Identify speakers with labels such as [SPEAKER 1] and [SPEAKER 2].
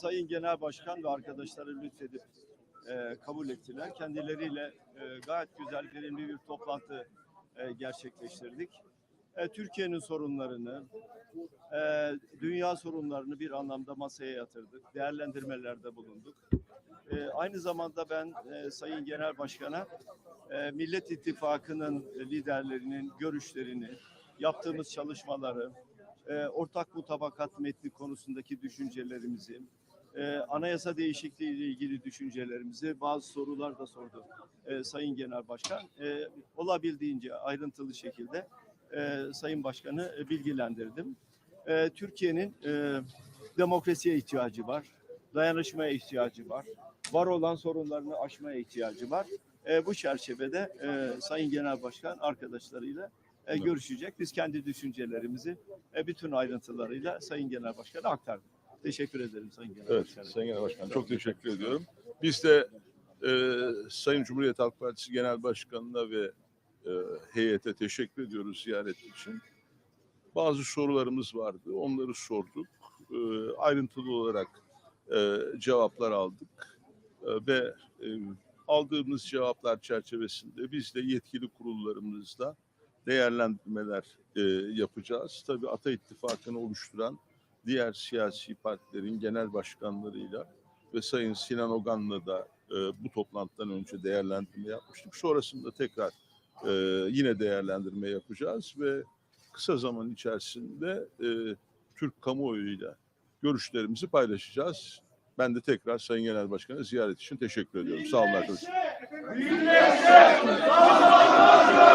[SPEAKER 1] Sayın Genel Başkan ve arkadaşları lütfedip e, kabul ettiler. Kendileriyle e, gayet güzel, verimli bir toplantı e, gerçekleştirdik. E, Türkiye'nin sorunlarını, e, dünya sorunlarını bir anlamda masaya yatırdık. Değerlendirmelerde bulunduk. E, aynı zamanda ben e, Sayın Genel Başkan'a e, Millet İttifakı'nın liderlerinin görüşlerini, yaptığımız çalışmaları, e, ortak mutabakat metni konusundaki düşüncelerimizi, e, anayasa değişikliği ile ilgili düşüncelerimizi, bazı sorular da sordu e, Sayın Genel Başkan. E, olabildiğince ayrıntılı şekilde Sayın Başkan'ı bilgilendirdim. Türkiye'nin demokrasiye ihtiyacı var, dayanışmaya ihtiyacı var, var olan sorunlarını aşmaya ihtiyacı var. Bu çerçevede Sayın Genel Başkan arkadaşlarıyla e, görüşecek. Biz kendi düşüncelerimizi e, bütün ayrıntılarıyla Sayın Genel Başkan'a aktardık. Teşekkür ederim Sayın Genel
[SPEAKER 2] Evet,
[SPEAKER 1] Başkanım.
[SPEAKER 2] Sayın Genel Başkan çok teşekkür ediyorum. Biz de e, Sayın Cumhuriyet Halk Partisi Genel Başkanı'na ve e, heyete teşekkür ediyoruz ziyaret için. Bazı sorularımız vardı, onları sorduk. E, ayrıntılı olarak e, cevaplar aldık E, ve e, aldığımız cevaplar çerçevesinde biz de yetkili kurullarımızda değerlendirmeler e, yapacağız. Tabii Ata İttifakı'nı oluşturan diğer siyasi partilerin genel başkanlarıyla ve Sayın Sinan Ogan'la da e, bu toplantıdan önce değerlendirme yapmıştık. Sonrasında tekrar e, yine değerlendirme yapacağız ve kısa zaman içerisinde e, Türk kamuoyuyla görüşlerimizi paylaşacağız. Ben de tekrar Sayın Genel Başkan'a ziyaret için teşekkür ediyorum. Sağ olun arkadaşlar.